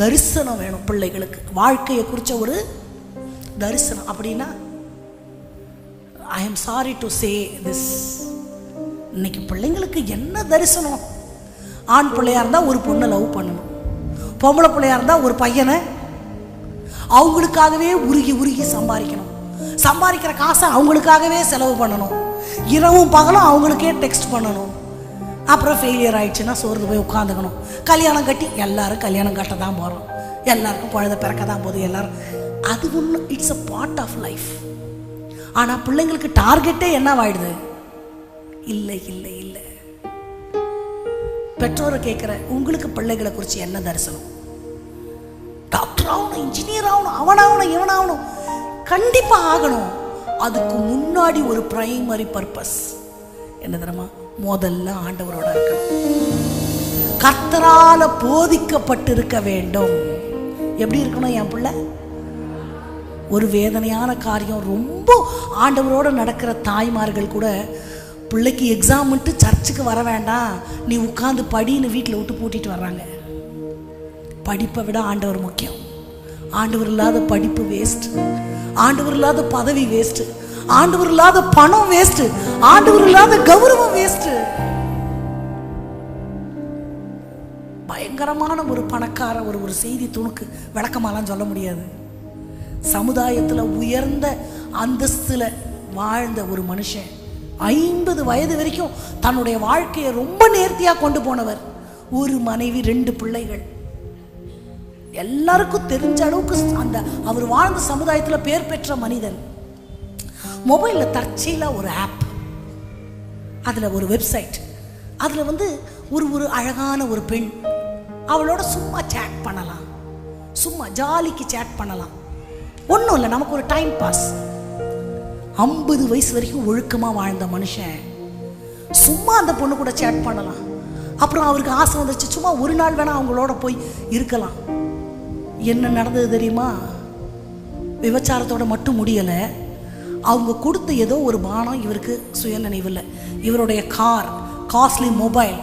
தரிசனம் வேணும் பிள்ளைகளுக்கு. வாழ்க்கையை குறித்த ஒரு தரிசனம். அப்படின்னா I am sorry to say this இன்னைக்கு பிள்ளைங்களுக்கு என்ன தரிசனம்? ஆண் பிள்ளையா இருந்தால் ஒரு பொண்ணை லவ் பண்ணணும். பொம்பளை பிள்ளையா இருந்தால் ஒரு பையனை அவங்களுக்காகவே உருகி உருகி சம்பாதிக்கணும். சம்பாதிக்கிற காசை அவங்களுக்காகவே செலவு பண்ணணும். இரவும் பகலும் அவங்களுக்கே டெக்ஸ்ட் பண்ணணும். அப்புறம் ஃபெயிலியர் ஆயிடுச்சுன்னா சோர்ந்து போய் உட்காந்துக்கணும். கல்யாணம் கட்டி எல்லாரும் கல்யாணம் கட்ட தான் போகிறோம் எல்லாருக்கும் குழந்தை பிறக்க தான் போகுது எல்லாரும். அது ஒன்று it's a part of life ஆனால் பிள்ளைங்களுக்கு டார்கெட்டே என்னவாயிடுது? இல்லை இல்லை இல்லை. பெற்றோரை கேட்குற உங்களுக்கு பிள்ளைகளை குறித்து என்ன தரிசனம்? டாக்டர் ஆகணும் இன்ஜினியர் ஆகணும் அவனாகணும் இவனாகணும். கண்டிப்பாக ஆகணும். அதுக்கு முன்னாடி ஒரு பிரைமரி பர்பஸ் என்ன தெரியுமா? முதல்ல ஆண்டவரோட இருக்கணும். கர்த்தரால போதிக்கப்பட்டிருக்க வேண்டும். எப்படி இருக்கணும் என் பிள்ளை? ஒரு வேதனையான காரியம். ரொம்ப ஆண்டவரோட நடக்கிற தாய்மார்கள் கூட பிள்ளைக்கு எக்ஸாம்ன்ட்டு சர்ச்சுக்கு வர வேண்டாம். நீ உட்காந்து படின்னு வீட்டில் விட்டு பூட்டிட்டு வர்றாங்க. படிப்பை விட ஆண்டவர் முக்கியம். ஆண்டவர் இல்லாத படிப்பு வேஸ்ட் ஆண்டவர் இல்லாத பதவி வேஸ்ட் ஆண்டவர் இல்லாத பணம் வேஸ்ட் ஆண்டவர் இல்லாத கௌரவம் வேஸ்ட் பயங்கரமான ஒரு பணக்கார ஒரு ஒரு செய்தி துணுக்கு விளக்கமாலாம் சொல்ல முடியாது. சமுதாயத்தில் உயர்ந்த அந்தஸ்துல வாழ்ந்த ஒரு மனுஷன் ஐம்பது வயது வரைக்கும் தன்னுடைய வாழ்க்கையை ரொம்ப நேர்த்தியாக கொண்டு போனவர். ஒரு மனைவி ரெண்டு பிள்ளைகள். எல்லாருக்கும் தெரிஞ்ச அளவுக்கு அந்த அவர் வாழ்ந்த சமுதாயத்தில் பேர் பெற்ற மனிதன். மொபைலில் தற்செயலாக ஒரு ஆப் அதில் ஒரு வெப்சைட் அதில் வந்து ஒரு ஒரு அழகான ஒரு பெண் அவளோட சும்மா சேட் பண்ணலாம். சும்மா ஜாலிக்கு சேட் பண்ணலாம். ஒன்றும் இல்லை நமக்கு ஒரு டைம் பாஸ் ஐம்பது வயசு வரைக்கும் ஒழுக்கமாக வாழ்ந்த மனுஷன் சும்மா அந்த பொண்ணு கூட சேட் பண்ணலாம். அப்புறம் அவருக்கு ஆசை வந்துருச்சு சும்மா ஒரு நாள் வேணால் அவங்களோட போய் இருக்கலாம். என்ன நடந்தது தெரியுமா? விபச்சாரத்தோட மட்டும் முடியலை. அவங்க கொடுத்த ஏதோ ஒரு பானம் இவருக்கு சுயநினைவில் இவருடைய car costly mobile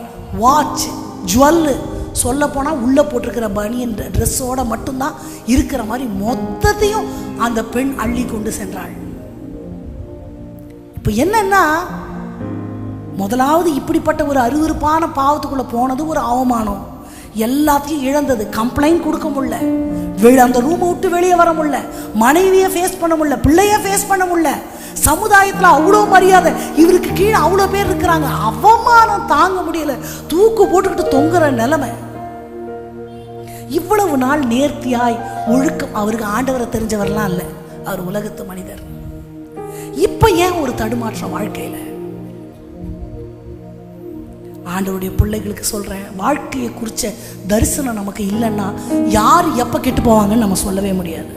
watch jewel சொல்லப்போனால் உள்ளே போட்டிருக்கிற பனியன் ட்ரெஸ்ஸோட மட்டும்தான் இருக்கிற மாதிரி மொத்தத்தையும் அந்த பெண் அள்ளி கொண்டு சென்றாள். இப்போ என்னன்னா முதலாவது இப்படிப்பட்ட ஒரு அருவருப்பான பாவத்துக்குள்ளே போனது ஒரு அவமானம். எல்லாத்தையும் இழந்தது. கம்ப்ளைண்ட் கொடுக்க முடியல. வெளி அந்த ரூமை விட்டு வெளியே வர முடியல. மனைவியை ஃபேஸ் பண்ண முடியல. பிள்ளைய ஃபேஸ் பண்ண முடியல. சமுதாயத்தில் அவ்வளோ மரியாதை. இவருக்கு கீழே அவ்வளோ பேர் இருக்கிறாங்க. அவமானம் தாங்க முடியல. தூக்கு போட்டுக்கிட்டு தொங்குற நிலைமை. இவ்வளவு நாள் நேர்த்தியாய் ஒழுக்கம். அவருக்கு ஆண்டவரை தெரிஞ்சவர்லாம் இல்லை. அவர் உலகத்து மனிதர். இப்போ ஏன் ஒரு தடுமாற்றம் வாழ்க்கையில? ஆண்டவருடைய பிள்ளைகளுக்கு சொல்கிறேன் வாழ்க்கையை குறித்த தரிசனம் நமக்கு இல்லைன்னா யார் எப்போ கெட்டு போவாங்கன்னு நம்ம சொல்லவே முடியாது.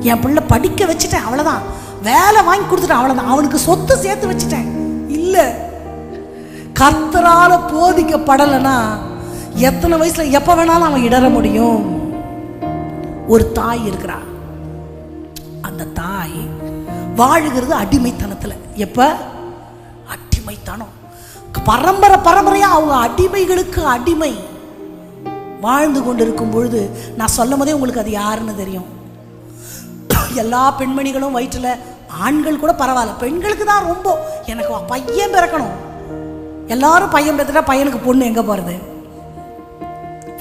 என் பிள்ளை படிக்க வச்சுட்டேன் அவ்வளோதான் வேலை வாங்கி கொடுத்துட்டேன் அவ்வளோதான் அவனுக்கு சொத்து சேர்த்து வச்சுட்டேன். இல்லை. கர்த்தரால போதிக்கப்படலைன்னா எத்தனை வயசுல எப்போ வேணாலும் அவன் இடற முடியும்? ஒரு தாய் இருக்கிறா. அந்த தாய் வாழுகிறது அடிமைத்தனத்தில். எப்போ? அடிமைத்தனம் பரம்பரை பரம்பரையா அவங்க அடிமைகளுக்கு அடிமை. வாழ்ந்து கொண்டிருக்கும் பொழுது நான் சொல்லும் போதே உங்களுக்கு அது யாருன்னு தெரியும். எல்லா பெண்மணிகளும் வயிற்றில் ஆண்கள் கூட பரவாயில்ல. பெண்களுக்கு தான் ரொம்ப. எனக்கு பையன் பிறக்கணும். எல்லாரும் பையன் பிறந்துட்டா பையனுக்கு பொண்ணு எங்கே போகிறது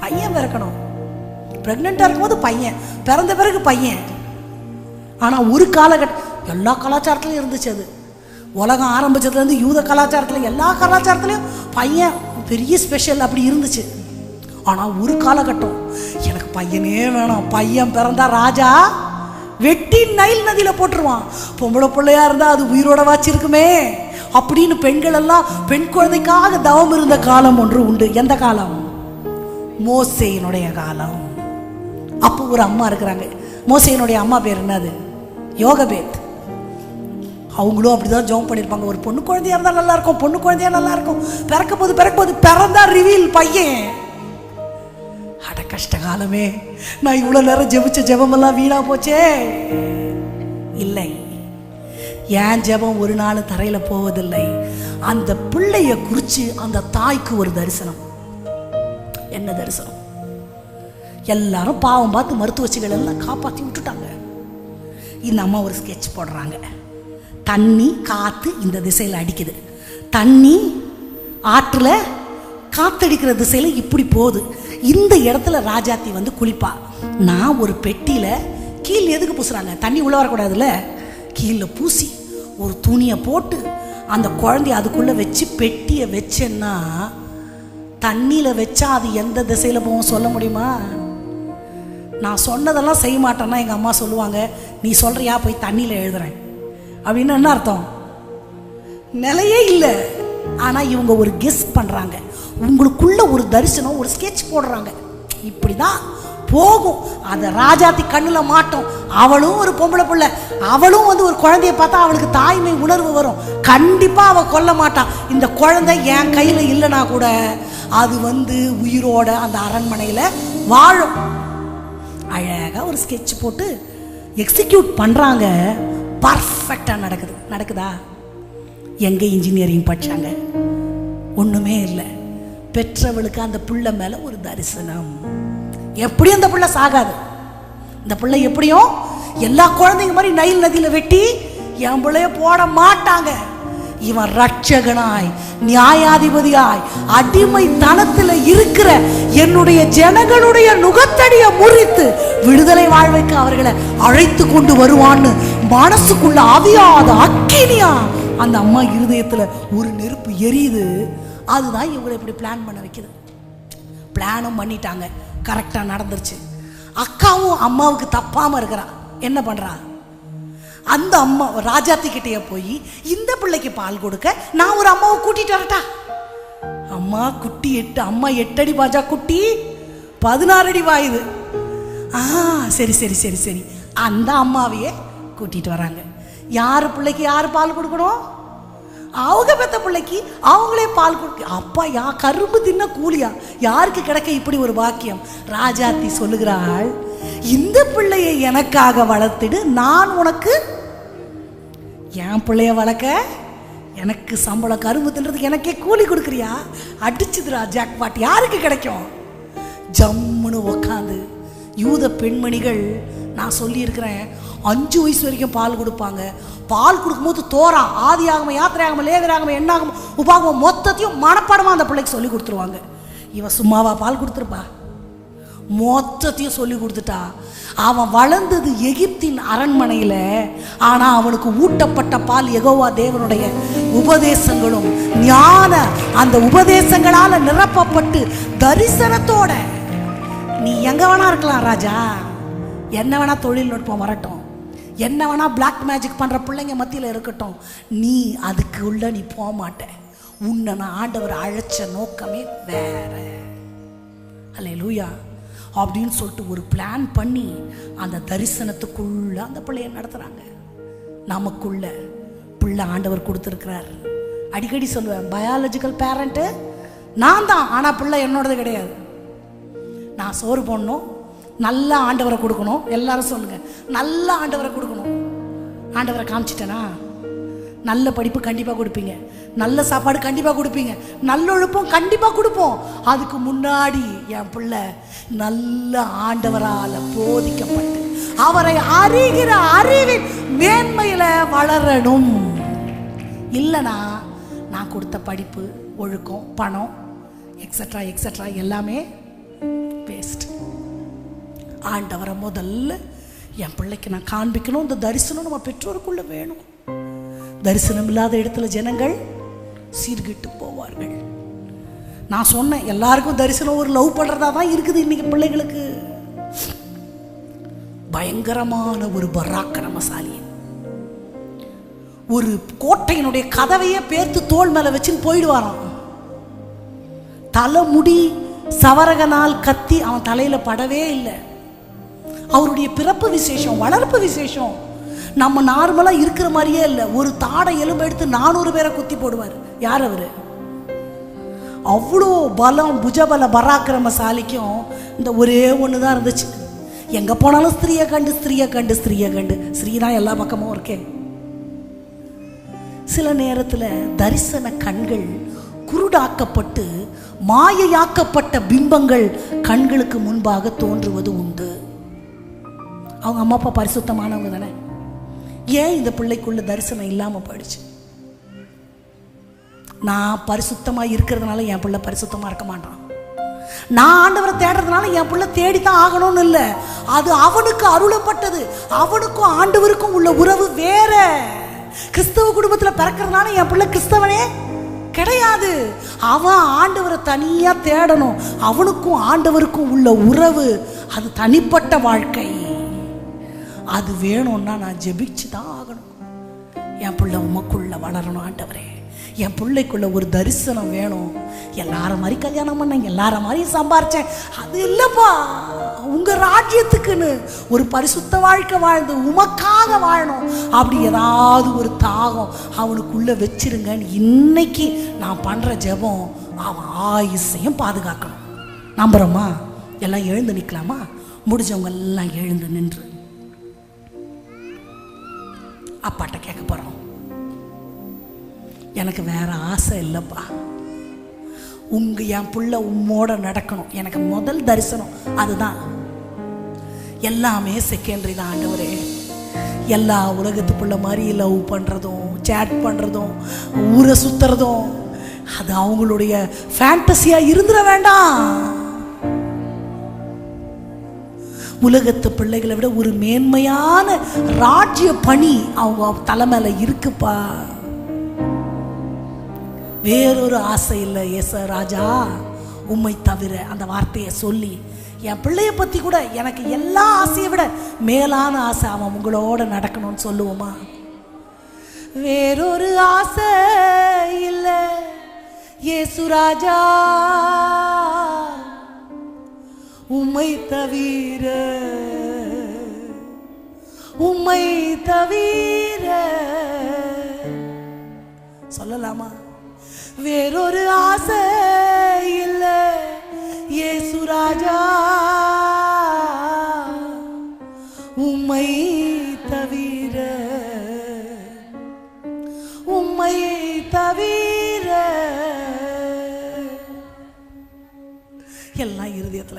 பையன் பிறக்கணும். ப்ரெக்னெண்ட்டாக இருக்கும்போது பையன். பிறந்த பிறகு பையன். ஆனால் ஒரு காலகட்டம் எல்லா கலாச்சாரத்துலையும் இருந்துச்சு அது. உலகம் ஆரம்பித்ததுலேருந்து யூத கலாச்சாரத்தில் எல்லா கலாச்சாரத்துலேயும் பையன் பெரிய ஸ்பெஷல் அப்படி இருந்துச்சு. ஆனால் ஒரு காலகட்டம் எனக்கு பையனே வேணாம். பையன் பிறந்தா ராஜா வெட்டி நைல் நதியில் போட்டுருவான். பொம்பளை பிள்ளையா இருந்தால் அது உயிரோட வாச்சிருக்குமே. அப்படின்னு பெண்கள் எல்லாம் பெண் குழந்தைக்காக தவம் இருந்த காலம் ஒன்று உண்டு. எந்த காலம்? மோசையினுடைய காலம். அப்போ ஒரு அம்மா இருக்கிறாங்க. மோசையினுடைய அம்மா பேர் என்னது? யோகபேத். அவங்களும் அப்படிதான் ஜெபம் பண்ணியிருப்பாங்க. ஒரு பொண்ணு குழந்தையா இருந்தால் நல்லா இருக்கும் பொண்ணு குழந்தையா நல்லா இருக்கும் பிறக்க போது பிறக்க போது பிறந்தா ரிவீல் பையன். அட கஷ்ட காலமே நான் இவ்வளோ நேரம் ஜெபிச்ச ஜெபமெல்லாம் வீணா போச்சே. இல்லை ஏன் ஜெபம் ஒரு நாள் தரையில் போவதில்லை. அந்த பிள்ளைய குறித்து அந்த தாய்க்கு ஒரு தரிசனம். என்ன தரிசனம்? எல்லாரும் பாவம் பார்த்து மருத்துவச்சிகள் எல்லாம் காப்பாற்றி விட்டுட்டாங்க. இந்த அம்மா ஒரு ஸ்கெட்ச் போடுறாங்க. தண்ணி காற்று இந்த திசையில் அடிக்குது. தண்ணி ஆற்றுல காத்தடிக்கிற திசையில் இப்படி போகுது. இந்த இடத்துல ராஜாத்தி வந்து குளிப்பா. நான் ஒரு பெட்டியில் கீழ் எதுக்கு பூசுகிறாங்க தண்ணி உள்ளே வரக்கூடாதுல்ல? கீழே பூசி ஒரு துணியை போட்டு அந்த குழந்தைய அதுக்குள்ளே வச்சு பெட்டியை வச்சேன்னா தண்ணியில் வச்சா அது எந்த திசையில் போகும் சொல்ல முடியுமா? நான் சொன்னதெல்லாம் செய்ய மாட்டேன்னா எங்கள் அம்மா சொல்லுவாங்க நீ சொல்கிறியா போய் தண்ணியில் எழுதுறேன். அப்படின்னு என்ன அர்த்தம்? நிலையே இல்லை. ஆனால் இவங்க ஒரு கெஸ் பண்ணுறாங்க உங்களுக்குள்ள ஒரு தரிசனம் ஒரு ஸ்கெட்ச் போடுறாங்க. இப்படி தான் போகும். அந்த ராஜாத்தி கண்ணில் மாட்டோம். அவளும் ஒரு பொம்பளை பிள்ளை. அவளும் வந்து ஒரு குழந்தைய பார்த்தா அவளுக்கு தாய்மை உணர்வு வரும். கண்டிப்பாக அவள் கொல்ல மாட்டான் இந்த குழந்தை என் கையில் இல்லைனா கூட அது வந்து உயிரோட அந்த அரண்மனையில் வாழும். அழகாக ஒரு ஸ்கெட்ச் போட்டு எக்ஸிக்யூட் பண்ணுறாங்க பர்ஃபெக்டாக நடக்குது. நடக்குதா? எங்கே இன்ஜினியரிங் படிச்சாங்க. ஒன்றுமே இல்லை. பெற்றவளுக்கு அந்த பிள்ளை மேலே ஒரு தரிசனம். எப்படியும் அந்த பிள்ளை சாகாது. இந்த பிள்ளை எப்படியும் எல்லா குழந்தைங்க மாதிரி நைல் நதியில் வெட்டி என் பிள்ளைய போட மாட்டாங்க. இவன் ரட்சகனாய் நியாயாதிபதியாய் அடிமைத்தனத்தில் இருக்கிற என்னுடைய ஜனங்களுடைய நுகத்தடியை முறித்து விடுதலை வாழ்வைக்கு அவர்களை அழைத்து கொண்டு வருவான்னு மனசுக்குள்ள அவியாத அக்கினியா? அந்த அம்மா இருதயத்துல ஒரு நெருப்பு எரியுது. அதுதான் இவங்களை இப்படி பிளான் பண்ண வைக்கிது. பிளானும் பண்ணிட்டாங்க. கரெக்டாக நடந்துருச்சு. அக்காவும் அம்மாவுக்கு தப்பாமல் இருக்கிறா. என்ன பண்ணுறா அந்த அம்மா ராஜாத்திக்கிட்டே போய் இந்த பிள்ளைக்கு பால் கொடுக்க நான் ஒரு அம்மாவை கூட்டிட்டு வரட்டா? அம்மா குட்டி எட்டு அம்மா எட்டடி பாஜா குட்டி பதினாறு அடி வாயுது. ஆ சரி சரி சரி சரி. அந்த அம்மாவையே கூட்டிட்டு வராங்க. யார் பிள்ளைக்கு யார் பால் கொடுக்கணும்? அவங்க பெத்த பிள்ளைக்கு அவங்களே பால் கொடுக்க அப்பா யா கரும்பு தின்ன கூலியா? யாருக்கு கிடைக்க இப்படி ஒரு வாக்கியம்? ராஜாத்தி சொல்லுகிறாள் இந்த பிள்ளையை எனக்காக வளர்த்திடு நான் உனக்கு என் பிள்ளைய வளர்க்க எனக்கு சம்பளம் கரும்பு தின்றதுக்கு எனக்கே கூலி கொடுக்குறியா? அடிச்சுது பாட் யாருக்கு கிடைக்கும்? ஜம்முன்னு உக்காந்து யூத பெண்மணிகள் நான் சொல்லியிருக்கிறேன் அஞ்சு வயசு வரைக்கும் பால் கொடுப்பாங்க. பால் கொடுக்கும்போது தோறா ஆதி ஆகம யாத்திரை ஆகம லேதர் ஆகம என்ன ஆகம மொத்தத்தையும் மனப்பாடமாக அந்த பிள்ளைக்கு சொல்லி கொடுத்துருவாங்க. இவன் சும்மாவா பால் கொடுத்துருப்பா? மொத்தத்தையும் சொல்லி கொடுத்துட்டா. அவன் வளர்ந்தது எகிப்தின் அரண்மனையில் ஆனால் அவனுக்கு ஊட்டப்பட்ட பால் எகோவா தேவனுடைய உபதேசங்களும் ஞான அந்த உபதேசங்களால் நிரப்பப்பட்டு தரிசனத்தோட. நீ எங்க வேணா இருக்கலாம் ராஜா. என்ன வேணா தொழில்நுட்பம் வரட்டும். என்ன வேணால் பிளாக் மேஜிக் பண்ணுற பிள்ளைங்க மத்தியில் இருக்கட்டும். நீ அதுக்கு உள்ள நீ போக மாட்டேன் உன்னை நான் ஆண்டவர் அழைச்ச நோக்கமே வேற. அல்ல லூயா அப்படின்னு சொல்லிட்டு ஒரு பிளான் பண்ணி அந்த தரிசனத்துக்குள்ள அந்த பிள்ளைய நடத்துகிறாங்க நமக்குள்ள பிள்ளை ஆண்டவர் கொடுத்துருக்கிறார். அடிக்கடி சொல்லுவேன் பயாலஜிக்கல் பேரண்ட்டு நான் தான் ஆனால் பிள்ளை என்னோடது கிடையாது. நான் சோறு போடணும் நல்ல ஆண்டவரை கொடுக்கணும். எல்லாரும் சொல்லுங்க. நல்ல ஆண்டவரை கொடுக்கணும். ஆண்டவரை காமிச்சிட்டேனா? நல்ல படிப்பு கண்டிப்பாக கொடுப்பீங்க. நல்ல சாப்பாடு கண்டிப்பாக கொடுப்பீங்க. நல்லொழுப்பம் கண்டிப்பாக கொடுப்போம். அதுக்கு முன்னாடி என் பிள்ளை நல்ல ஆண்டவரால் போதிக்கப்பட்டு அவரை அறிகிற அறிவின் மேன்மையில் வளரணும். இல்லைனா நான் கொடுத்த படிப்பு ஒழுக்கம் பணம் எக்ஸட்ரா எக்ஸட்ரா எல்லாமே வேஸ்ட் ஆண்டவரை முதல்ல என் பிள்ளைக்கு நான் காண்பிக்கணும். இந்த தரிசனம் நம்ம பெற்றோருக்குள்ள வேணும். தரிசனம் இல்லாத இடத்துல ஜனங்கள் சீர்கிட்டு போவார்கள். நான் சொன்னேன் எல்லாருக்கும் தரிசனம் ஒரு லவ் பண்ணுறதா தான் இருக்குது இன்னைக்கு பிள்ளைகளுக்கு. பயங்கரமான ஒரு பராக்கிரமசாலி ஒரு கோட்டையினுடைய கதவையே பேர்த்து தோல் மேலே வச்சுன்னு போயிடுவாராம். தலைமுடி சவரகனால் கத்தி அவன் தலையில படவே இல்லை. அவருடைய பிறப்பு விசேஷம் வளர்ப்பு விசேஷம். நம்ம நார்மலா இருக்கிற மாதிரியே இல்லை. ஒரு தாடை எலும்பு எடுத்து நானூறு பேரை குத்தி போடுவார். யார் அவரு? அவ்வளோ பலம் புஜபல பராக்கிரமசாலிக்கும் இந்த ஒரே ஒன்று தான் இருந்துச்சு. எங்கே போனாலும் ஸ்திரீயை கண்டு ஸ்திரீயை கண்டு ஸ்திரீயை கண்டு. ஸ்திரீதான் எல்லா பக்கமும் இருக்கேன் சில நேரத்தில் தரிசன கண்கள் குருடாக்கப்பட்டு மாயையாக்கப்பட்ட பிம்பங்கள் கண்களுக்கு முன்பாக தோன்றுவது உண்டு. அவங்க அம்மா அப்பா பரிசுத்தமானவங்க தானே? ஏன் இந்த பிள்ளைக்குள்ள தரிசனம் இல்லாமல் போயிடுச்சு? நான் பரிசுத்தமாக இருக்கிறதுனால என் பிள்ளை பரிசுத்தமாக இருக்க மாட்டான். நான் ஆண்டவரை தேடுறதுனால என் பிள்ளை தேடித்தான் ஆகணும்னு இல்லை. அது அவனுக்கு அருளப்பட்டது. அவனுக்கும் ஆண்டவருக்கும் உள்ள உறவு வேற. கிறிஸ்தவ குடும்பத்தில் பிறக்கிறதுனால என் பிள்ளை கிறிஸ்தவனே கிடையாது. அவன் ஆண்டவரை தனியாக தேடணும். அவனுக்கும் ஆண்டவருக்கும் உள்ள உறவு. அது தனிப்பட்ட வாழ்க்கை. அது வேணும்னா நான் ஜெபிச்சு தான் ஆகணும். என் பிள்ளை உமக்குள்ள வளரணும் ஆண்டவரே. என் பிள்ளைக்குள்ள ஒரு தரிசனம் வேணும். எல்லார மாதிரி கல்யாணம் பண்ணேன் எல்லார மாதிரி சம்பாரிச்சேன். அது இல்லைப்பா. உங்க ராஜ்யத்துக்குன்னு ஒரு பரிசுத்த வாழ்க்கை வாழ்ந்து உமக்காக வாழணும். அப்படி ஏதாவது ஒரு தாகம் அவனுக்குள்ள வச்சிருங்கன்னு இன்னைக்கு நான் பண்ற ஜெபம் அவன் ஆயுசையும் பாதுகாக்கணும். நம்புறோமா? எல்லாம் எழுந்து நிற்கலாமா முடிஞ்சவங்க எல்லாம் எழுந்து நின்று. அப்பாட்ட கேட்க போகிறோம் எனக்கு வேற ஆசை இல்லைப்பா. உங்க என் புள்ள உம்மோட நடக்கணும். எனக்கு முதல் தரிசனம் அதுதான். எல்லாமே செகண்டரி தான் ஆண்டவரே. எல்லா உலகத்து பிள்ளை மாதிரி லவ் பண்ணுறதும் சேட் பண்ணுறதும் ஊரை சுற்றுறதும் அது அவங்களுடைய ஃபேண்டஸியாக இருந்துட வேண்டாம். உலகத்து பிள்ளைகளை விட ஒரு மேன்மையான ராஜ்ய பணி அவங்க தலைமையில இருக்குப்பா. வேறொரு ஆசை இல்லை எஸ் ராஜா. உண்மை தவிர அந்த வார்த்தையை சொல்லி என் பிள்ளைய பத்தி கூட எனக்கு எல்லா ஆசையை விட மேலான ஆசை அவன் உங்களோட நடக்கணும்னு சொல்லுவோமா? வேறொரு ஆசை இல்லை ஏசுராஜா உம்மை தவிர உம்மை தவிர. சொல்லலாமா? வேறொரு ஆசை இல்ல. ஏசுராஜா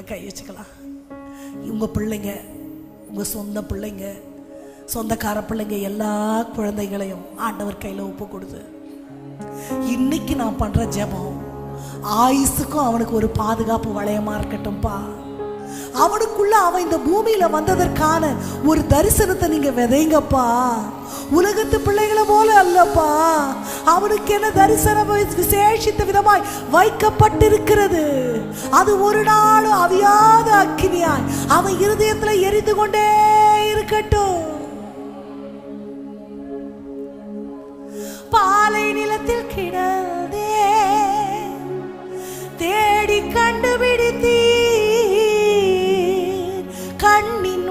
எல்லாம் கை வச்சுக்கலாம். உங்கள் பிள்ளைங்க உங்கள் சொந்த பிள்ளைங்க சொந்தக்கார பிள்ளைங்க எல்லா குழந்தைகளையும் ஆண்டவர் கையில் ஒப்பு கொடுத்து இன்னைக்கு நான் பண்ணுற ஜெபம் ஆயுசுக்கும் அவனுக்கு ஒரு பாதுகாப்பு வளையமாக இருக்கட்டும்ப்பா அவனுக்குள்ள அவன் இந்த பூமியில வந்ததற்கான ஒரு தரிசனத்தை நீங்க விதைங்கப்பா. உலகத்து பிள்ளைகளை போல அல்லப்பா. அவனுக்கு என்ன தரிசனம் விசேஷித்த விதமாய் வைக்கப்பட்டிருக்கிறது. அது ஒரு நாளும் அவியாத அக்கினியாய் அவன் இருதயத்துல எரிந்து கொண்டே இருக்கட்டும். பாலை நிலத்தில் கிடந்தே தேடி கண்டுபிடித்தீ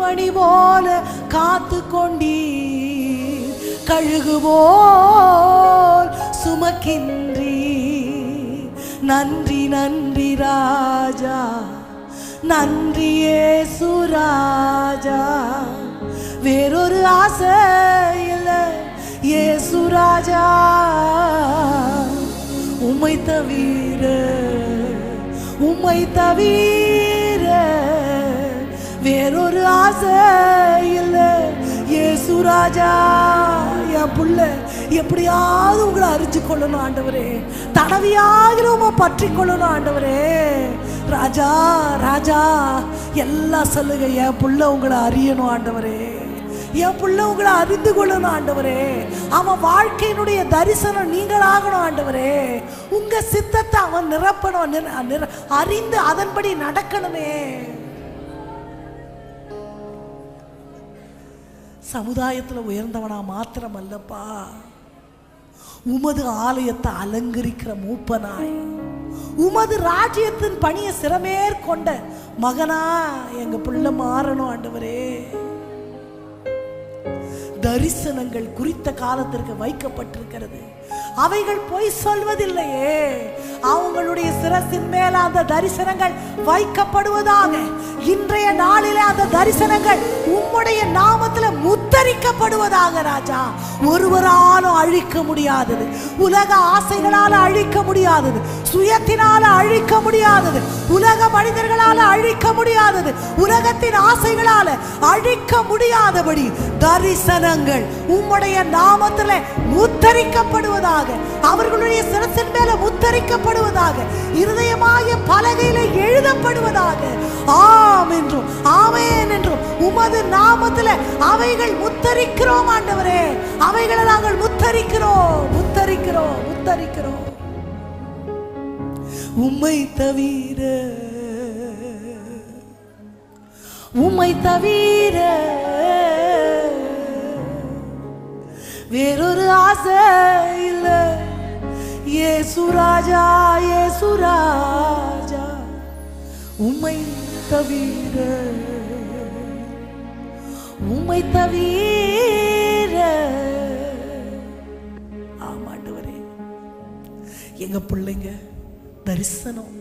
மணி போல காத்து கொண்டீர் கழுகு போல் சுமக்கின்றி நன்றி நன்றி ராஜா. நன்றியே சுராஜா வேறொரு ஆசை இல்லை ஏ சுராஜா உம்மை தவிர உம்மை தவிர வேறொரு ஆசை இல்லை. ஏசு ராஜா என் புள்ள எப்படியாவது உங்களை அறிஞ்சு கொள்ளணும் ஆண்டவரே. தடவியாக உமை பற்றி கொள்ளணும் ஆண்டவரே. ராஜா ராஜா எல்லாம் சொல்லுங்க என் புள்ள உங்களை அறியணும் ஆண்டவரே. என் புள்ள உங்களை அறிந்து கொள்ளணும் ஆண்டவரே. அவன் வாழ்க்கையினுடைய தரிசனம் நீங்கள் ஆகணும் ஆண்டவரே. உங்க சித்தத்தை அவன் நிரப்பணும் அறிந்து அதன்படி நடக்கணுமே. சமுதாயத்தில் உயர்ந்தவனா மாத்திரம் அல்லப்பா உமது ஆலயத்தை அலங்கரிக்கிற மூப்பனாய். உமது ராஜ்யத்தின் பணியை சிறமேற்கொண்ட மகனா எங்க பிள்ளை மாறணும் ஆண்டவரே. தரிசனங்கள் குறித்த காலத்திற்கு வைக்கப்பட்டிருக்கிறது. அவைகள் பொய் சொல்வதில்லையே. அவங்களுடைய சிரசின் மேல அந்த தரிசனங்கள் வைக்கப்படுவதாக இன்றைய நாளிலே அந்த தரிசனங்கள் உம்முடைய நாமத்துல முத்தரிக்கப்படுவதாக ராஜா. ஒருவராலும் அழிக்க முடியாதது உலக ஆசைகளால அழிக்க முடியாதது சுயத்தினால அழிக்க முடியாதது உலக மனிதர்களால அழிக்க முடியாதது உலகத்தின் ஆசைகளால அழிக்க முடியாதபடி தரிசனங்கள். உம்முடைய நாமத்துல முத்தரிக்கப்படுவதாக அவர்களுடைய சிரசின் மேல முத்தரிக்கப்படுவதாக இருதயமாக பலகையில எழுதப்படுவதாக. ஆம் என்றும் ஆமேன் என்றும் உமது நாமத்துல அவைகள் முத்தரிக்கிறோம் ஆண்டவரே. அவைகளை நாங்கள் முத்தரிக்கிறோம் முத்தரிக்கிறோம் முத்தரிக்கிறோம் உம்மை தவிர உம்மை தவிர வேறொரு ஆசை இல்லை. ஏசு ராஜா ஏசு ராஜா உம்மை தவிர உம்மை தவிர. ஆமாண்டவரே எங்க பிள்ளைங்க தரிசனம்.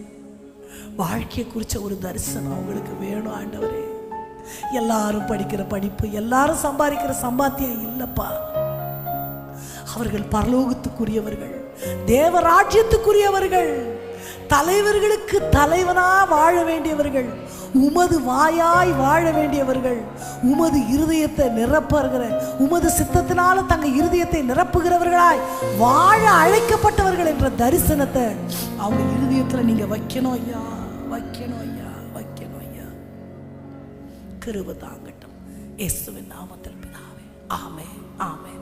வாழ்க்கையை குறித்த ஒரு தரிசனம் அவங்களுக்கு வேணும் ஆண்டவரே. எல்லாரும் படிக்கிற படிப்பு எல்லாரும் சம்பாதிக்கிற சம்பாத்தியம் இல்லைப்பா. அவர்கள் பரலோகத்துக்குரியவர்கள் தேவராஜ்யத்துக்குரியவர்கள் தலைவர்களுக்கு தலைவனா வாழ வேண்டியவர்கள் உமது வாயாய் வாழ வேண்டியவர்கள் உமது இருதயத்தை நிரப்புகிற உமது சித்தத்தினால தங்க இருதயத்தை நிரப்புகிறவர்களாய் வாழ அழைக்கப்பட்டவர்கள் என்ற தரிசனத்தை அவங்க இருதயத்தில் நீங்க வைக்கணும் ஐயா வைக்கணும் ஐயா வைக்கணும் ஐயா. கிருப தாங்கட்டும் இயேசுவின் நாமத்தில் பிதாவே. ஆமே ஆமே